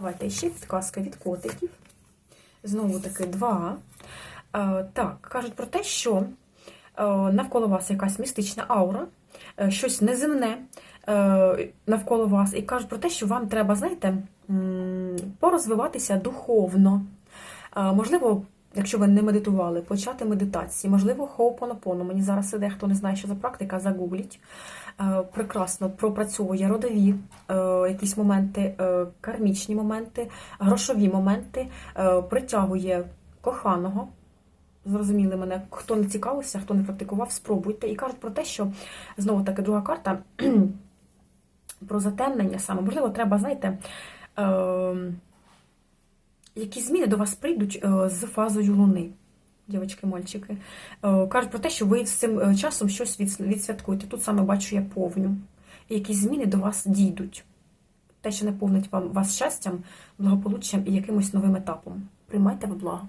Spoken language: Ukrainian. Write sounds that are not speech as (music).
Давайте ще підказка від котиків. Знову таки два. Е, так, кажуть про те, що е, навколо вас якась містична аура, е, щось неземне навколо вас, і кажуть про те, що вам треба, знаєте, порозвиватися духовно. Можливо, якщо ви не медитували, почати медитації, можливо, хоупонопоно. Мені зараз іде, хто не знає, що за практика, загугліть. Е, Прекрасно пропрацьовує родові е, якісь моменти, е, кармічні моменти, грошові моменти, притягує коханого. Зрозуміли мене, хто не цікавився, хто не практикував, спробуйте. І кажуть про те, що знову таки друга карта (clears throat) про затемнення саме. Можливо, треба, знаєте, е, які зміни до вас прийдуть е, з фазою Луни. Дівчатки, мальчики. Е, Кажуть про те, що ви з цим е, часом щось відсвяткуєте. Тут саме бачу я повню. І якісь зміни до вас дійдуть. Те, що наповнить вам вас щастям, благополуччям і якимось новим етапом. Приймайте в благо.